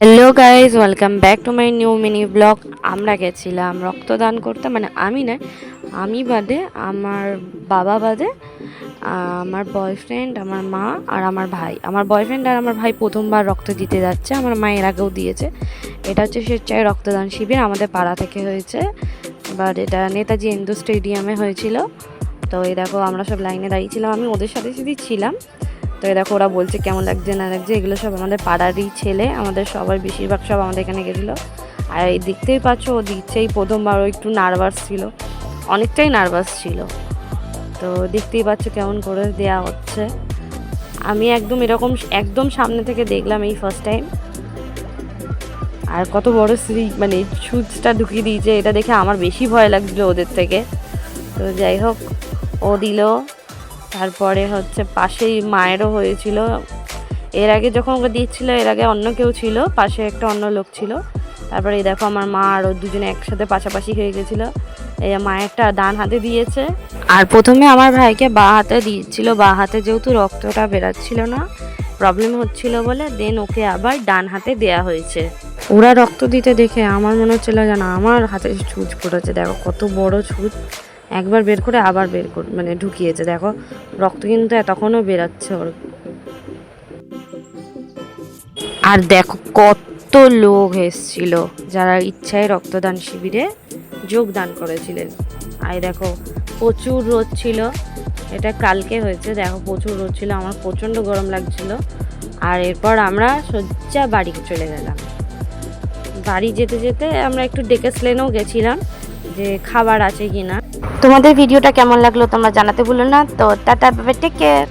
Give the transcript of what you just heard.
Hello guys welcome back to my new mini blog আমরা গেছিলাম রক্তদান করতে মানে আমি নয় আমি বাদে, আমার বাবা বাদে আমার বয়ফ্রেন্ড আমার মা আর আমার ভাই। আমার বয়ফ্রেন্ড আর আমার ভাই প্রথমবার রক্ত দিতে যাচ্ছে, আমার মা এর আগেও দিয়েছে। এটা হচ্ছে স্বেচ্ছায় রক্তদান শিবির আমাদের পাড়া থেকে হয়েছে। বাট এটা নেতাজি ইন্দু স্টেডিয়ামে হয়েছিল। তো এই দেখো, আমরা সব লাইনে দাঁড়িয়েছিলাম আমি ওদের সাথে সাথেই ছিলাম। তো এই দেখো ওরা বলছে কেমন লাগছে, না লাগছে, এগুলো সব আমাদের পাড়ারই ছেলে, আমাদের সবার বেশিরভাগ সব আমাদের এখানে গেছিল। আর এই দেখতেই পাচ্ছ, ও দিচ্ছে এই প্রথমবার ও একটু নার্ভাস ছিল, অনেকটাই নার্ভাস ছিল। তো দেখতেই পাচ্ছ কেমন করে দেয়া হচ্ছে। আমি একদম এরকম, একদম সামনে থেকে দেখলাম এই ফার্স্ট টাইম আর কত বড় শ্রী মানে সুচটা ঢুকিয়ে দিয়েছে, এটা দেখে আমার বেশি ভয় লাগছিল ওদের থেকে। তো যাই হোক, ও দিল। তারপরে হচ্ছে পাশেই মায়েরও হয়েছিল। এর আগে যখন ওকে দিচ্ছিল এর আগে অন্য কেউ ছিল, পাশে একটা অন্য লোক ছিল। তারপরে এই দেখো আমার মা আর ও দুজনে একসাথে পাশাপাশি হয়ে গেছিল। এই মায়েরটা ডান হাতে দিয়েছে। আর প্রথমে আমার ভাইকে বা হাতে দিয়েছিল, বা হাতে যেহেতু রক্তটা বেরাচ্ছিল না প্রবলেম হচ্ছিল বলে দেন ওকে আবার ডান হাতে দেয়া হয়েছে। ওরা রক্ত দিতে দেখে আমার মনে হচ্ছিল যেন আমার হাতে ছুঁচ পড়েছে। দেখো কত বড় ছুঁচ একবার বের করে আবার বের করে মানে ঢুকিয়েছে, দেখো। রক্ত কিন্তু তখনও বেরাচ্ছে ওর। আর দেখো কত লোক এসেছিল যারা ইচ্ছায় রক্তদান শিবিরে যোগদান করেছিলেন। আর দেখো, প্রচুর রোদ ছিল। এটা কালকে হয়েছে, দেখো প্রচুর রোদ ছিল, আমার প্রচণ্ড গরম লাগছিল। আর এরপর আমরা সজ্জা বাড়ি চলে গেলাম। বাড়ি যেতে যেতে আমরা একটু ডেকেস লেনেও গেছিলাম যে খাবার আছে কিনা। তোমাদের ভিডিওটা কেমন লাগল তোমরা জানাতে ভুলো না। তো টাটা টেক কেয়ার